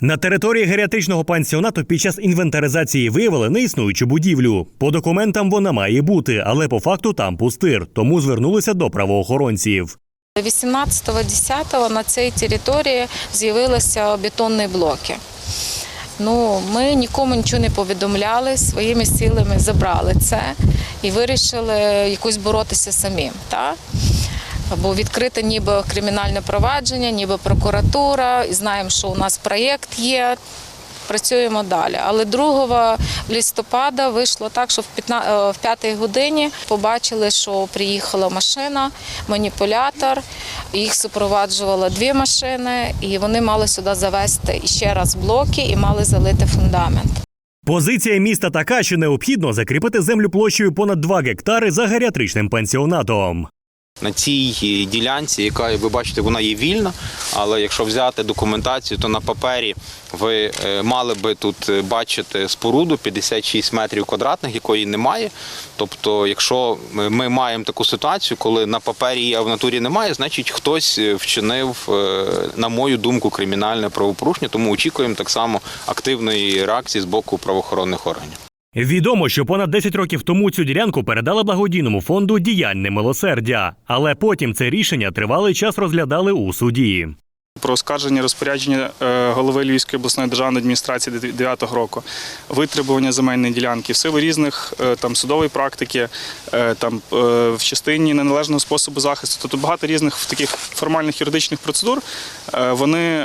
На території геріатричного пансіонату під час інвентаризації виявили неіснуючу будівлю. По документам вона має бути, але по факту там пустир, тому звернулися до правоохоронців. 18.10 на цій території з'явилися бетонні блоки. Ну, ми нікому нічого не повідомляли, своїми силами забрали це і вирішили якось боротися самі. Так? Бо відкрите ніби кримінальне провадження, ніби прокуратура, і знаємо, що у нас проєкт є. Працюємо далі. Але 2 листопада вийшло так, що в 15 5 годині побачили, що приїхала машина, маніпулятор. Їх супроваджувало дві машини, і вони мали сюди завести ще раз блоки і мали залити фундамент. Позиція міста така, що необхідно закріпити землю площею понад 2 гектари за геріатричним пансіонатом. На цій е, ділянці, яка ви бачите, вона є вільна. Але якщо взяти документацію, то на папері ви е, мали би тут е, бачити споруду 56 метрів квадратних, якої немає. Тобто, якщо ми маємо таку ситуацію, коли на папері а в натурі немає, значить хтось вчинив, на мою думку, кримінальне правопорушення. Тому очікуємо так само активної реакції з боку правоохоронних органів. Відомо, що понад 10 років тому цю ділянку передали благодійному фонду діяльне милосердя, але потім це рішення тривалий час розглядали у суді. Про оскарження розпорядження е, голови Львівської обласної державної адміністрації 2009 року, витребування земельної ділянки в силу різних е, там судової практики, е, там в частині неналежного способу захисту. Тобто багато різних таких формальних юридичних процедур. Вони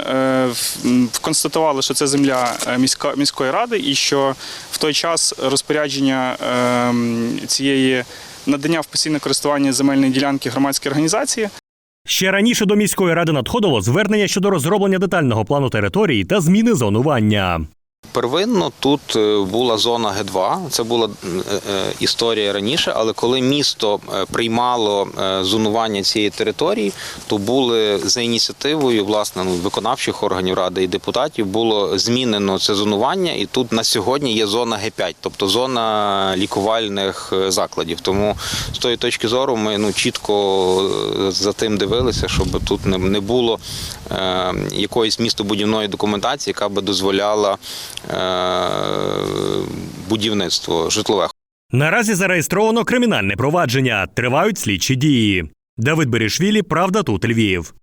констатували, що це земля міська міської ради, і що в той час розпорядження цієї надання в постійне користування земельної ділянки громадській організації Ще раніше до міської ради надходило звернення щодо розроблення детального плану території та зміни зонування. Первинно тут е, була зона Г2, це була е, е, історія раніше, але коли місто приймало зонування цієї території, то були за ініціативою власне ну, виконавчих органів ради і депутатів було змінено це зонування, і тут на сьогодні є зона Г5, тобто зона лікувальних закладів. Тому з тої точки зору ми ну чітко за тим дивилися, щоб тут не, було якоїсь містобудівної документації, яка би дозволяла е, будівництво житлове. Наразі зареєстровано кримінальне провадження. Тривають слідчі дії. Давид Берешвілі, Правда тут Львів.